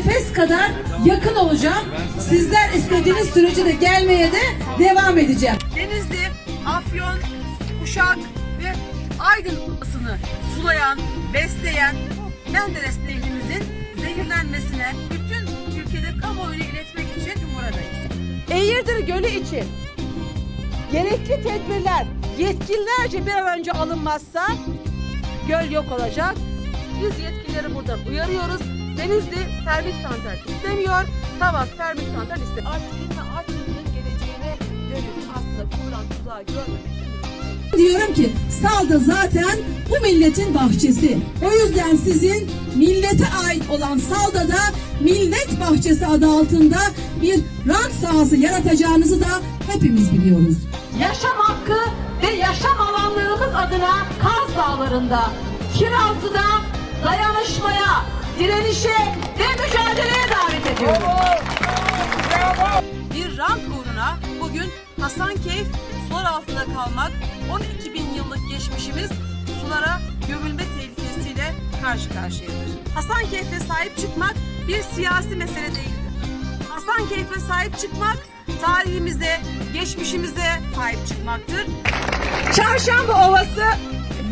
nefes kadar yakın olacağım. Sizler istediğiniz sürece de gelmeye de devam edeceğim. Denizli, Afyon, Uşak ve Aydın Ovası'nı sulayan, besleyen Menderes Nehrimizin zehirlenmesine bütün ülkede kamuoyuna iletmek için buradayız. Eğirdir Gölü için gerekli tedbirler yetkililerce bir an önce alınmazsa göl yok olacak. Biz yetkilileri buradan uyarıyoruz. Denizli termik santral istemiyor. Tavas termik santral istemiyor. Artvin'le Artvin'in geleceğine dönük aslında kurulan tuzağı görmemek için Diyorum ki Salda zaten bu milletin bahçesi. O yüzden sizin millete ait olan Salda'da Millet Bahçesi adı altında bir rant sahası yaratacağınızı da hepimiz biliyoruz. yaşam hakkı ve yaşam alanlarımız adına Kaz Dağları'nda, Kirazlı'da dayanışmaya, direnişe ve mücadeleye davet ediyorum. Bir rant uğruna bugün Hasankeyf sular altında kalmak, 12 bin yıllık geçmişimiz sulara gömülme tehlikesiyle karşı karşıyadır. Hasankeyf'e sahip çıkmak bir siyasi mesele değildir. Hasankeyf'e sahip çıkmak tarihimize, geçmişimize sahip çıkmaktır. Çarşamba Ovası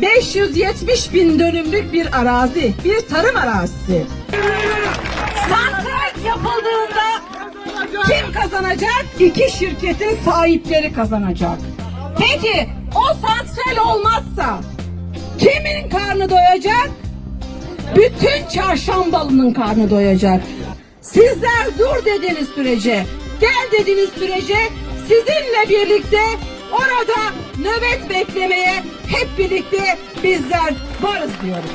570 bin dönümlük bir arazi, bir tarım arazisi. Santral yapıldığında kim kazanacak? İki şirketin sahipleri kazanacak. Peki o santral olmazsa kimin karnı doyacak? Bütün çarşambalının karnı doyacak. Sizler dur dediğiniz sürece, gel dediğiniz sürece sizinle birlikte orada nöbet beklemeye hep birlikte bizler varız diyoruz.